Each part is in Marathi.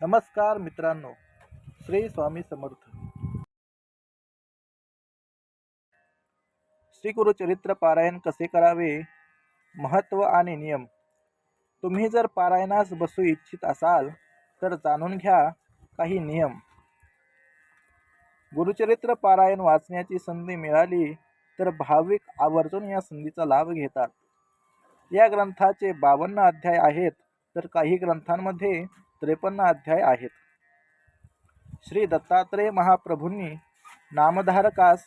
नमस्कार मित्रांनो श्री स्वामी समर्थ. श्री गुरुचरित्र पारायण कसे करावे? महत्त्व आणि नियम. तुम्ही जर पारायणास बसू इच्छित असाल तर जाणून घ्या काही नियम. गुरुचरित्र पारायण वाचण्याची संधी मिळाली तर भाविक आवर्जून या संधीचा लाभ घेतात. या ग्रंथाचे बावन्न अध्याय आहेत तर काही ग्रंथांमध्ये त्रेपन्न अध्याय आहेत. श्री दत्तात्रेय महाप्रभूंनी नामधारकास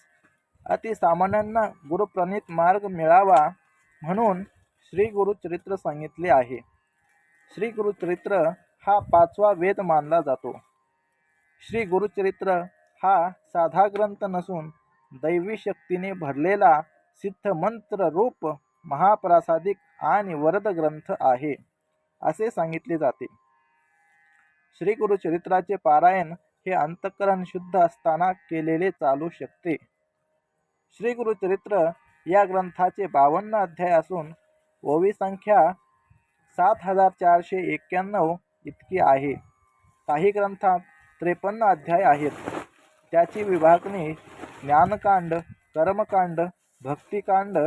अतिसामान्यांना गुरुप्रणित मार्ग मिळावा म्हणून श्री गुरुचरित्र सांगितले आहे. श्री गुरुचरित्र हा पाचवा वेद मानला जातो. श्री गुरुचरित्र हा साधा ग्रंथ नसून दैवी शक्तीने भरलेला सिद्धमंत्र रूप महाप्रासादिक आणि वरद ग्रंथ आहे असे सांगितले जाते. श्री गुरुचरित्राचे पारायण हे अंतःकरण शुद्ध असताना केलेले चालू शकते. श्री गुरुचरित्र या ग्रंथाचे बावन्न अध्याय असून ओवी संख्या सात हजार चारशे एक्क्याण्णव इतकी आहे. काही ग्रंथात त्रेपन्न अध्याय आहेत. त्याची विभागणी ज्ञानकांड कर्मकांड भक्तिकांड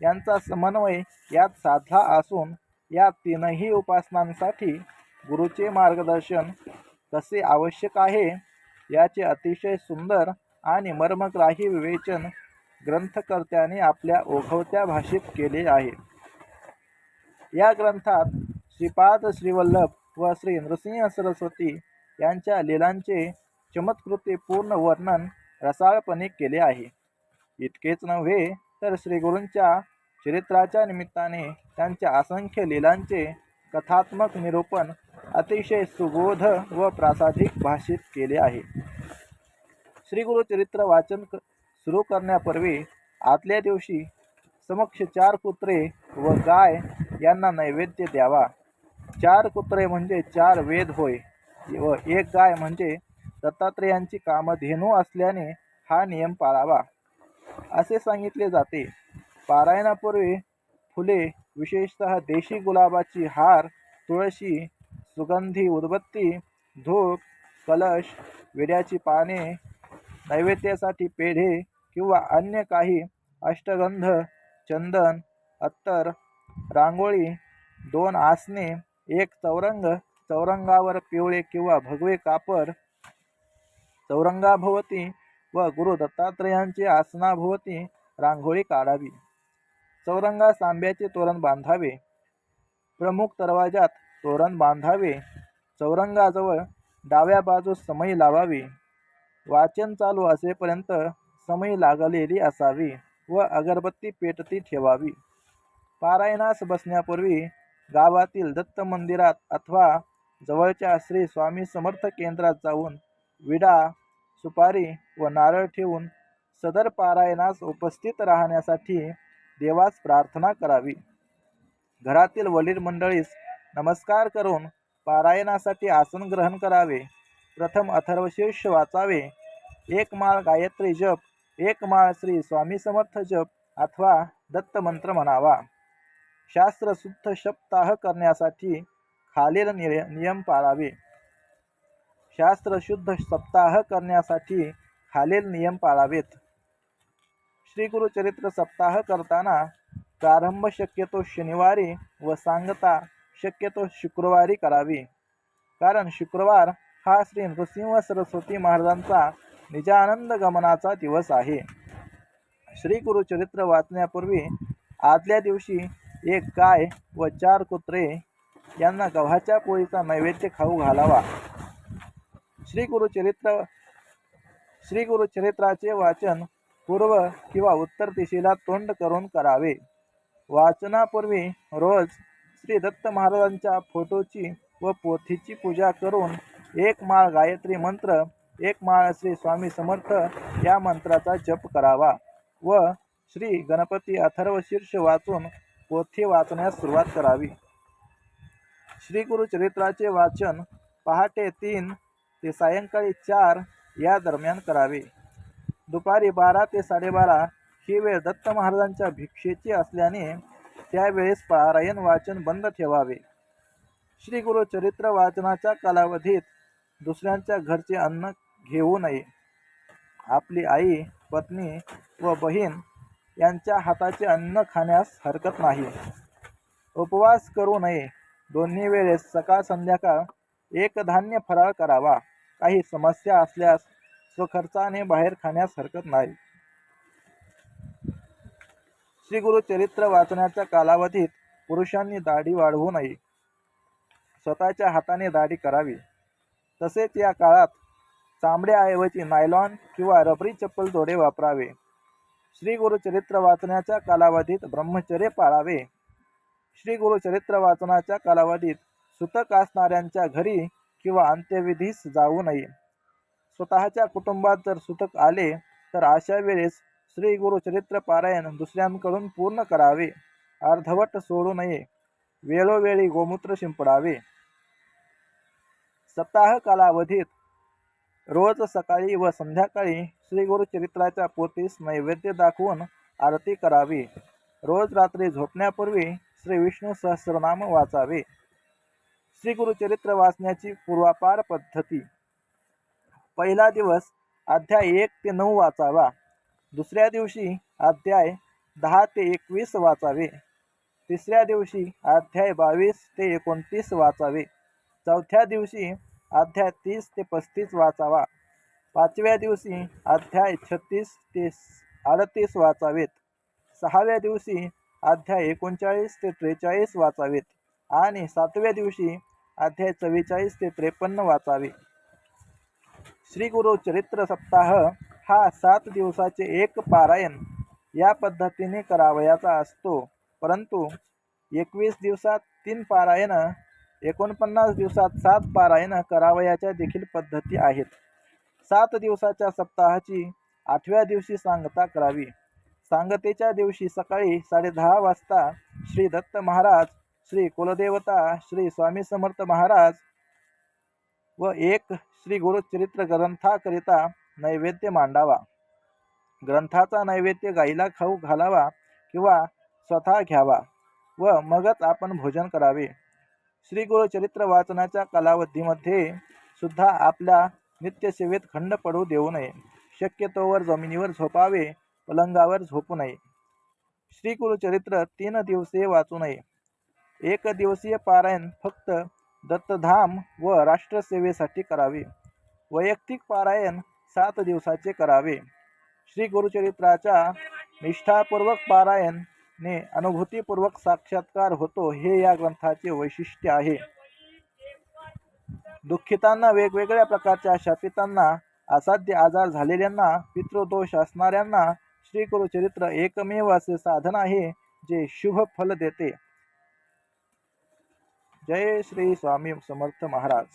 यांचा समन्वय यात साधला असून या तीनही उपासनांसाठी गुरुचे मार्गदर्शन कसे आवश्यक आहे याचे अतिशय सुंदर आणि मर्मग्राही विवेचन ग्रंथकर्त्याने आपल्या ओघवत्या भाषेत केले आहे. या ग्रंथात श्रीपाद श्रीवल्लभ व श्री नृसिंह सरस्वती यांच्या लीलांचे चमत्कृती पूर्ण वर्णन रसाळपणे केले आहे. इतकेच नव्हे तर श्रीगुरूंच्या चरित्राच्या निमित्ताने त्यांच्या असंख्य लीलांचे कथात्मक निरूपण अतिशय सुबोध व प्रासादिक भाषेत केले आहे. श्री गुरुचरित्र वाचन क सुरू करण्यापूर्वी आदल्या दिवशी समक्ष चार कुत्रे व गाय यांना नैवेद्य द्यावा. चार कुत्रे म्हणजे चार वेद होय व एक गाय म्हणजे दत्तात्रेयांची कामधेनू असल्याने हा नियम पाळावा. असे सांगितले जाते. पारायणापूर्वी फुले विशेषतः देशी गुलाबाची हार तुळशी सुगंधी उदबत्ती धूप कलश विड्याची पाने नैवेद्यासाठी पेढे किंवा अन्य काही अष्टगंध चंदन अत्तर रांगोळी दोन आसने एक चौरंग चौरंगावर पिवळे किंवा भगवे कापड चौरंगाभोवती व गुरु दत्तात्रेयांची आसनाभोवती रांगोळी काढावी. चौरंगास आंब्याचे तोरण बांधावे. प्रमुख दरवाजात तोरण बांधावे. चौरंगाजवळ डाव्या बाजूस समई लावावी. वाचन चालू असेपर्यंत समई लागलेली असावी व अगरबत्ती पेटती ठेवावी. पारायणास बसण्यापूर्वी गावातील दत्त मंदिरात अथवा जवळच्या श्री स्वामी समर्थ केंद्रात जाऊन विडा सुपारी व नारळ ठेवून सदर पारायणास उपस्थित राहण्यासाठी देवास प्रार्थना करावी. घरातील वडील मंडळीस नमस्कार करून पारायणासाठी आसन ग्रहण करावे. प्रथम अथर्वशीर्ष वाचावे. एक माळ गायत्री जप एक माळ श्री स्वामी समर्थ जप अथवा दत्त मंत्र म्हणावा. शास्त्रशुद्ध सप्ताह करण्यासाठी खालील निय नियम पाळावे. शास्त्रशुद्ध सप्ताह करण्यासाठी खालील नियम पाळावेत. श्री गुरुचरित्र सप्ताह करताना प्रारंभ शक्यतो शनिवारी व सांगता शक्यतो शुक्रवारी करावी. कारण शुक्रवार हा श्री नृसिंह सरस्वती महाराजांचा निजानंद गमनाचा दिवस आहे. श्री गुरुचरित्र वाचण्यापूर्वी आदल्या दिवशी एक गाय व चार कुत्रे यांना गव्हाच्या पोळीचा नैवेद्य खाऊ घालावा. श्री गुरुचरित्र श्री गुरुचरित्राचे वाचन पूर्व किंवा उत्तर दिशेला तोंड करून करावे. वाचनापूर्वी रोज श्री दत्त महाराजांच्या फोटोची व पोथीची पूजा करून एक माळ गायत्री मंत्र एक माळ श्री स्वामी समर्थ या मंत्राचा जप करावा व श्री गणपती अथर्व शीर्ष वाचून पोथी वाचण्यास सुरुवात करावी. श्री गुरुचरित्राचे वाचन पहाटे तीन ते सायंकाळी चार या दरम्यान करावे. दुपारी बारा ते साडेबारा ही वेळ दत्त महाराजांच्या भिक्षेची असल्याने त्यावेळेस पारायण वाचन बंद ठेवावे. श्री गुरु चरित्र वाचनाच्या कालावधीत दुसऱ्यांच्या घरचे अन्न घेऊ नये. आपली आई पत्नी व बहीण यांच्या हाताचे अन्न खाण्यास हरकत नाही. उपवास करू नये. दोन्ही वेळेस सकाळ संध्याकाळ एक धान्य फराळ करावा. काही समस्या असल्यास स्वखर्चाने बाहेर खाण्यास हरकत नाही. श्री गुरु चरित्र वाचण्याच्या कालावधीत पुरुषांनी दाढी वाढवू नये. स्वतःच्या हाताने दाढी करावी. तसेच या काळात चामड्याऐवजी नायलॉन किंवा रबरी चप्पल जोडे वापरावे. श्री गुरुचरित्र वाचण्याच्या कालावधीत ब्रह्मचर्य पाळावे. श्री गुरुचरित्र वाचनाच्या कालावधीत सुतक असणाऱ्यांच्या घरी किंवा अंत्यविधीस जाऊ नये. स्वतःच्या कुटुंबात जर सुतक आले तर अशा वेळेस श्री गुरुचरित्र पारायण दुसऱ्यांकडून पूर्ण करावे. अर्धवट सोडू नये. वेळोवेळी गोमूत्र शिंपडावे. सप्ताह कालावधीत रोज सकाळी व संध्याकाळी श्री गुरुचरित्राच्या पोतीस नैवेद्य दाखवून आरती करावी. रोज रात्री झोपण्यापूर्वी श्री विष्णू सहस्रनाम वाचावे. श्री गुरुचरित्र वाचण्याची पूर्वापार पद्धती. पहिला दिवस अध्याय एक ते नऊ वाचावा. दुसऱ्या दिवशी अध्याय दहा ते एकवीस वाचावे. तिसऱ्या दिवशी अध्याय बावीस ते एकोणतीस वाचावे. चौथ्या दिवशी अध्याय तीस ते पस्तीस वाचावा. पाचव्या दिवशी अध्याय छत्तीस ते अडतीस वाचावेत. सहाव्या दिवशी अध्याय एकोणचाळीस ते त्रेचाळीस वाचावेत आणि सातव्या दिवशी अध्याय चव्वेचाळीस ते त्रेपन्न वाचावे. श्री गुरु चरित्र सप्ताह हा सात दिवसाचे एक पारायण या पद्धतीने करावयाचा असतो. परंतु एकवीस दिवसात तीन पारायण एकोणपन्नास दिवसात सात पारायण करावयाच्या देखील पद्धती आहेत. सात दिवसाच्या सप्ताहाची आठव्या दिवशी सांगता करावी. सांगतेच्या दिवशी सकाळी साडेदहा वाजता श्री दत्त महाराज श्री कुलदेवता श्री स्वामी समर्थ महाराज व एक श्री गुरुचरित्र ग्रंथाकरिता नैवेद्य मांडावा. ग्रंथाचा नैवेद्य गाईला खाऊ घालावा किंवा स्वतः घ्यावा व मगच आपण भोजन करावे. श्री गुरुचरित्र वाचनाच्या कालावधीमध्ये सुद्धा आपल्या नित्यसेवेत खंड पडू देऊ नये. शक्यतोवर जमिनीवर झोपावे पलंगावर झोपू नये. श्री गुरुचरित्र तीन दिवसीय वाचू नये. एक दिवसीय पारायण फक्त दत्तधाम व राष्ट्रसेवेसाठी करावे. वैयक्तिक पारायण सात दिवसाचे करावे. श्री गुरुचरित्राच्या निष्ठापूर्वक पारायणने अनुभूतीपूर्वक साक्षात्कार होतो हे या ग्रंथाचे वैशिष्ट्य आहे. दुःखितांना वेगवेगळ्या प्रकारच्या शापितांना असाध्य आजार झालेल्यांना पितृदोष असणाऱ्यांना श्री गुरुचरित्र एकमेव असे साधन आहे जे शुभ फल देते. जय श्री स्वामी समर्थ महाराज.